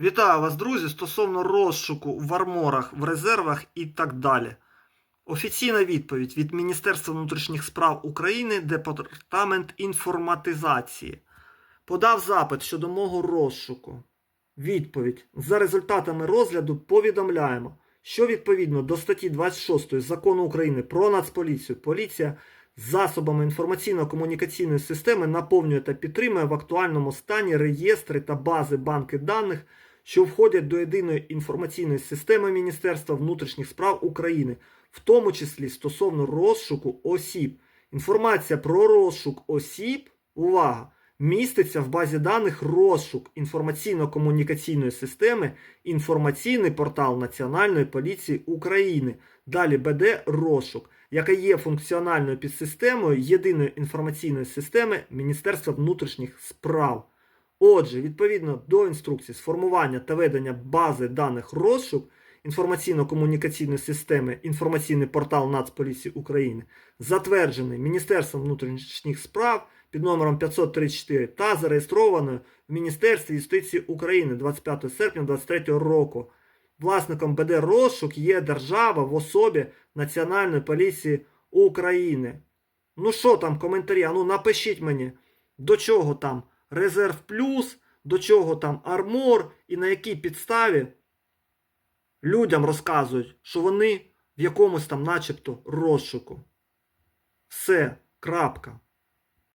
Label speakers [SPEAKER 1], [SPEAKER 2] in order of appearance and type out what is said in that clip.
[SPEAKER 1] Вітаю вас, друзі, стосовно розшуку в арморах, в резервах і так далі. Офіційна відповідь від Міністерства внутрішніх справ України, Департамент інформатизації. Подав запит щодо мого розшуку. Відповідь. За результатами розгляду повідомляємо, що відповідно до статті 26 Закону України про Нацполіцію, поліція засобами інформаційно-комунікаційної системи наповнює та підтримує в актуальному стані реєстри та бази банки даних, що входять до єдиної інформаційної системи Міністерства внутрішніх справ України, в тому числі стосовно розшуку осіб. Інформація про розшук осіб, увага, міститься в базі даних розшук інформаційно-комунікаційної системи інформаційний портал Національної поліції України. Далі БД розшук, яка є функціональною підсистемою єдиної інформаційної системи Міністерства внутрішніх справ. Отже, відповідно до інструкції з формування та ведення бази даних розшук інформаційно-комунікаційної системи інформаційний портал Нацполіції України, затверджений Міністерством внутрішніх справ під номером 534 та зареєстрованою в Міністерстві юстиції України 25 серпня 2023 року. Власником БД розшук є держава в особі Національної поліції України. Ну що там, коментарі? А ну напишіть мені, до чого там резерв плюс, до чого там армор і на якій підставі людям розказують, що вони в якомусь там начебто розшуку. Все, крапка.